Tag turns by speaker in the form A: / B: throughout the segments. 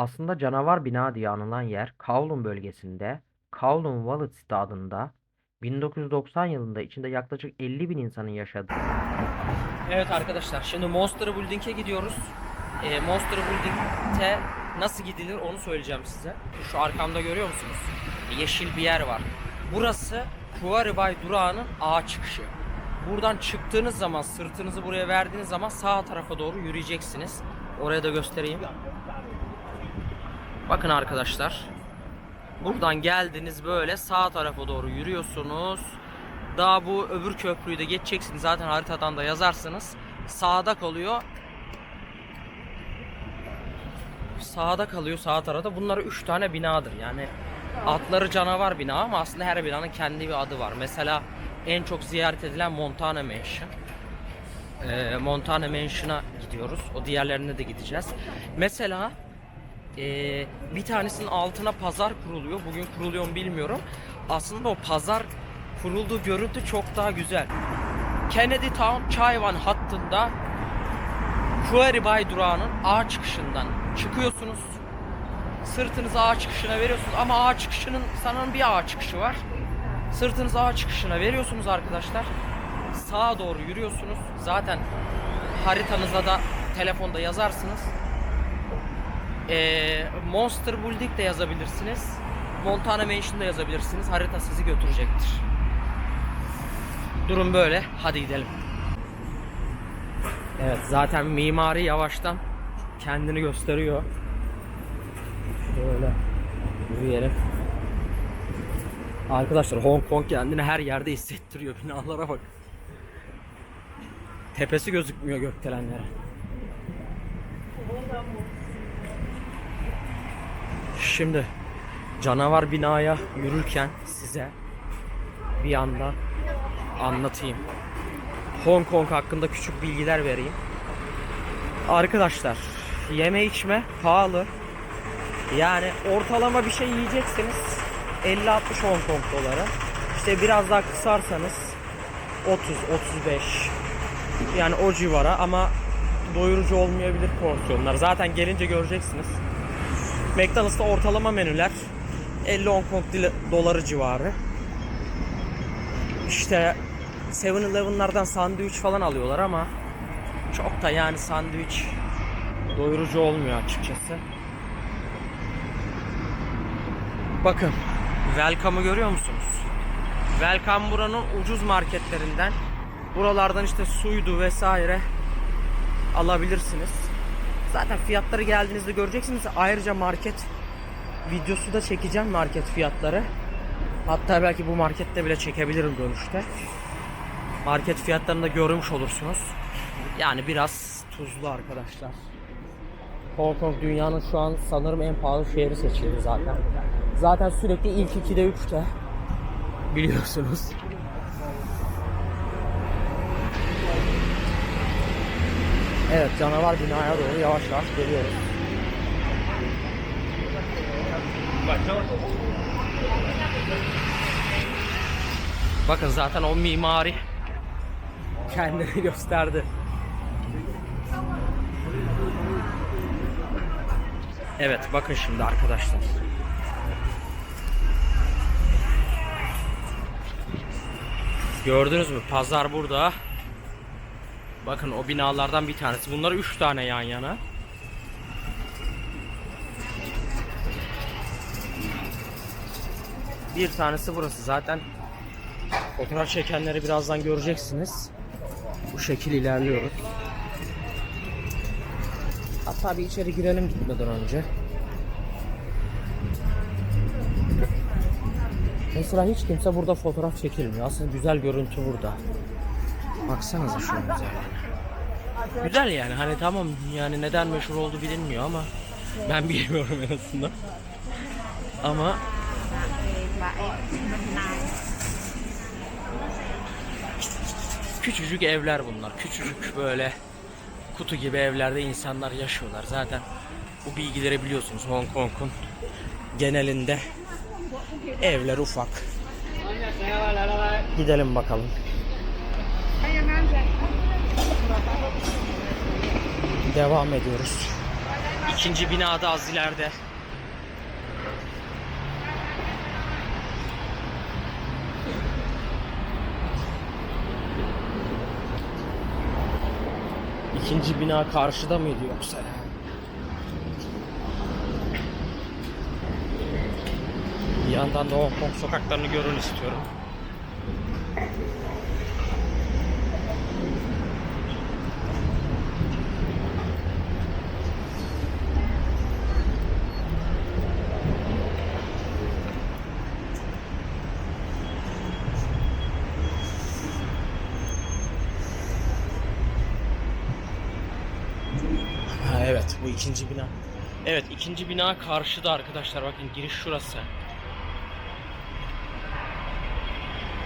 A: Aslında canavar bina diye anılan yer Kowloon bölgesinde Kowloon Wallet stadında 1990 yılında içinde yaklaşık 50 bin insanın yaşadığı
B: Evet arkadaşlar şimdi Monster Building'e gidiyoruz. Ee, Monster Building'e nasıl gidilir onu söyleyeceğim size. Şu arkamda görüyor musunuz? Yeşil bir yer var. Burası Quarry Bay durağının A çıkışı. Buradan çıktığınız zaman sırtınızı buraya verdiğiniz zaman sağ tarafa doğru yürüyeceksiniz. Oraya da göstereyim. Bakın arkadaşlar. Buradan geldiniz böyle sağ tarafa doğru yürüyorsunuz. Daha bu öbür köprüyü de geçeceksiniz. Zaten haritadan da yazarsınız. Sağda kalıyor. Sağda kalıyor sağ tarafta. Bunlar 3 tane binadır. Yani adları canavar bina ama aslında her binanın kendi bir adı var. Mesela en çok ziyaret edilen Montana Mansion. Ee, Montana Mansion'a gidiyoruz. O diğerlerine de gideceğiz. Mesela ee, bir tanesinin altına pazar kuruluyor. Bugün kuruluyor mu bilmiyorum. Aslında o pazar kurulduğu görüntü çok daha güzel. Kennedy Town Çayvan hattında Quarry Bay durağının A çıkışından çıkıyorsunuz. Sırtınızı A çıkışına veriyorsunuz ama A çıkışının sanırım bir A çıkışı var. Sırtınızı A çıkışına veriyorsunuz arkadaşlar. Sağa doğru yürüyorsunuz. Zaten haritanıza da telefonda yazarsınız. Ee, Monster Building de yazabilirsiniz. Montana Mansion da yazabilirsiniz. Harita sizi götürecektir. Durum böyle. Hadi gidelim. Evet zaten mimari yavaştan kendini gösteriyor. Şöyle yürüyelim. Arkadaşlar Hong Kong kendini her yerde hissettiriyor. Binalara bak. Tepesi gözükmüyor gökdelenlere. Şimdi canavar binaya yürürken size bir anda anlatayım. Hong Kong hakkında küçük bilgiler vereyim. Arkadaşlar yeme içme pahalı. Yani ortalama bir şey yiyeceksiniz 50-60 Hong Kong doları. İşte biraz daha kısarsanız 30-35 yani o civara ama doyurucu olmayabilir porsiyonlar. Zaten gelince göreceksiniz. McDonald's'ta ortalama menüler 50 Hong Kong doları civarı. İşte 7-Eleven'lardan sandviç falan alıyorlar ama çok da yani sandviç doyurucu olmuyor açıkçası. Bakın Welcome'ı görüyor musunuz? Welcome buranın ucuz marketlerinden. Buralardan işte suydu vesaire alabilirsiniz. Zaten fiyatları geldiğinizde göreceksiniz. Ayrıca market videosu da çekeceğim market fiyatları. Hatta belki bu markette bile çekebilirim dönüşte. Market fiyatlarını da görmüş olursunuz. Yani biraz tuzlu arkadaşlar. Hong Kong dünyanın şu an sanırım en pahalı şehri seçildi zaten. Zaten sürekli ilk 2'de 3'te biliyorsunuz. Evet canavar binaya doğru yavaş yavaş geliyoruz. Bakın zaten o mimari kendini gösterdi. Evet bakın şimdi arkadaşlar. Gördünüz mü? Pazar burada. Bakın o binalardan bir tanesi. Bunlar 3 tane yan yana. Bir tanesi burası. Zaten fotoğraf çekenleri birazdan göreceksiniz. Bu şekil ilerliyoruz. Hatta bir içeri girelim gitmeden önce. Mesela hiç kimse burada fotoğraf çekilmiyor. Aslında güzel görüntü burada. Baksanıza şu güzel. Güzel yani hani tamam yani neden meşhur oldu bilinmiyor ama ben bilmiyorum en azından. Ama küçücük evler bunlar. Küçücük böyle kutu gibi evlerde insanlar yaşıyorlar. Zaten bu bilgileri biliyorsunuz Hong Kong'un genelinde evler ufak. Gidelim bakalım. Devam ediyoruz. İkinci bina da az ileride. İkinci bina karşıda mıydı yoksa? Bir yandan da Hong Kong sokaklarını görün istiyorum. Evet bu ikinci bina. Evet ikinci bina karşıda arkadaşlar bakın giriş şurası.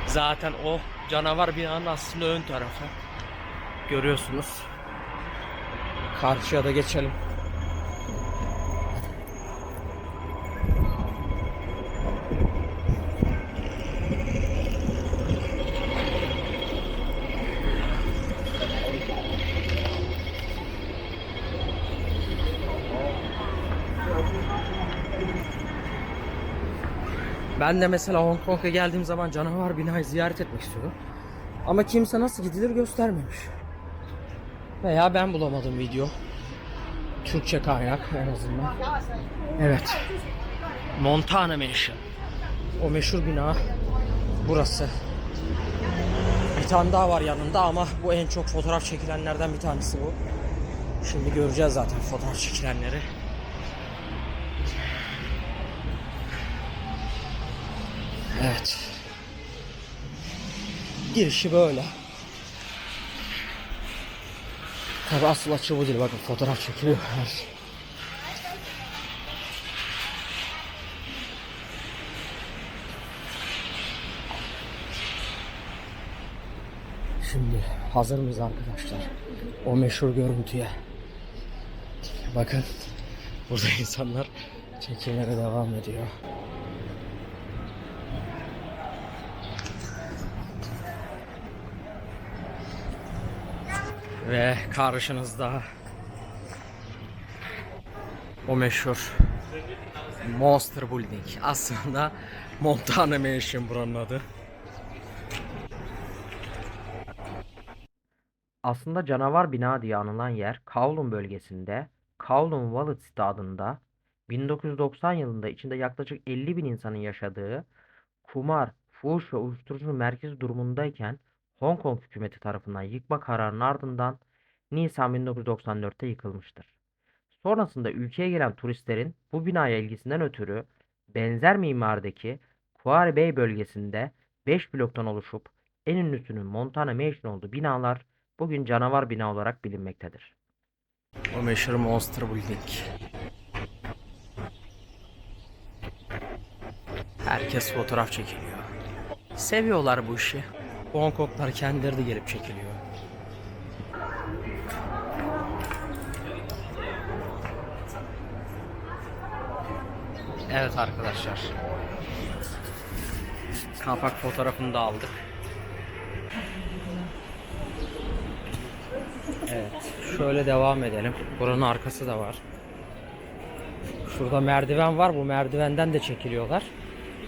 B: Zaten o canavar binanın aslında ön tarafı. Görüyorsunuz. Karşıya da geçelim. Ben de mesela Hong Kong'a geldiğim zaman canavar binayı ziyaret etmek istiyorum. Ama kimse nasıl gidilir göstermemiş. Veya ben bulamadım video. Türkçe kaynak en azından. Evet. Montana Mansion. O meşhur bina burası. Bir tane daha var yanında ama bu en çok fotoğraf çekilenlerden bir tanesi bu. Şimdi göreceğiz zaten fotoğraf çekilenleri. Evet. Girişi böyle. Tabi asıl açı bu değil. Bakın fotoğraf çekiliyor. Şey. Şimdi hazır mıyız arkadaşlar? O meşhur görüntüye. Bakın burada insanlar çekimlere devam ediyor. Ve karşınızda o meşhur Monster Building. Aslında Montana Mansion buranın adı.
A: Aslında canavar bina diye anılan yer Kowloon bölgesinde Kowloon Wallet City adında 1990 yılında içinde yaklaşık 50 bin insanın yaşadığı kumar, fuhuş ve uyuşturucu merkezi durumundayken Hong Kong hükümeti tarafından yıkma kararının ardından Nisan 1994'te yıkılmıştır. Sonrasında ülkeye gelen turistlerin bu binaya ilgisinden ötürü benzer mimarideki Quarry Bay bölgesinde 5 bloktan oluşup en ünlüsünün Montana Mansion olduğu binalar bugün canavar bina olarak bilinmektedir.
B: O meşhur Monster Building. Herkes fotoğraf çekiliyor. Seviyorlar bu işi. Hong kendileri de gelip çekiliyor. Evet arkadaşlar. Kapak fotoğrafını da aldık. Evet. Şöyle devam edelim. Buranın arkası da var. Şurada merdiven var. Bu merdivenden de çekiliyorlar.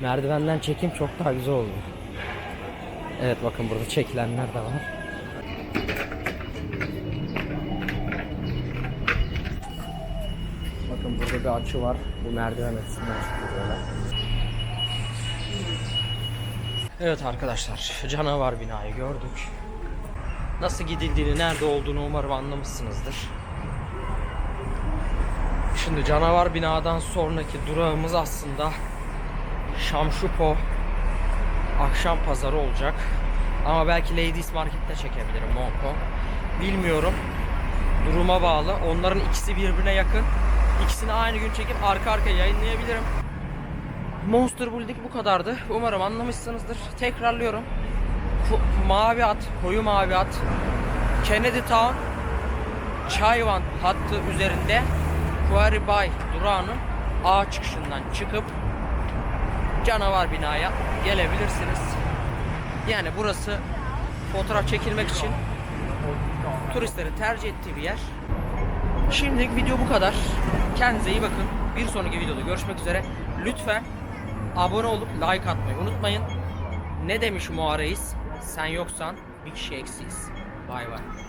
B: Merdivenden çekim çok daha güzel oluyor. Evet bakın burada çekilenler de var. Bakın burada bir açı var. Bu merdiven açısından çıkıyorlar. Evet arkadaşlar canavar binayı gördük. Nasıl gidildiğini, nerede olduğunu umarım anlamışsınızdır. Şimdi canavar binadan sonraki durağımız aslında Şamşupo akşam pazarı olacak. Ama belki Ladies Market'te çekebilirim Hong Kong. Bilmiyorum. Duruma bağlı. Onların ikisi birbirine yakın. İkisini aynı gün çekip arka arkaya yayınlayabilirim. Monster Building bu kadardı. Umarım anlamışsınızdır. Tekrarlıyorum. Ko- mavi at, koyu mavi at. Kennedy Town Chaiwan hattı üzerinde Quarry Bay durağının A çıkışından çıkıp canavar binaya gelebilirsiniz. Yani burası fotoğraf çekilmek için turistlerin tercih ettiği bir yer. Şimdilik video bu kadar. Kendinize iyi bakın. Bir sonraki videoda görüşmek üzere. Lütfen abone olup like atmayı unutmayın. Ne demiş Muha? Sen yoksan bir kişi eksiyiz. Bay bay.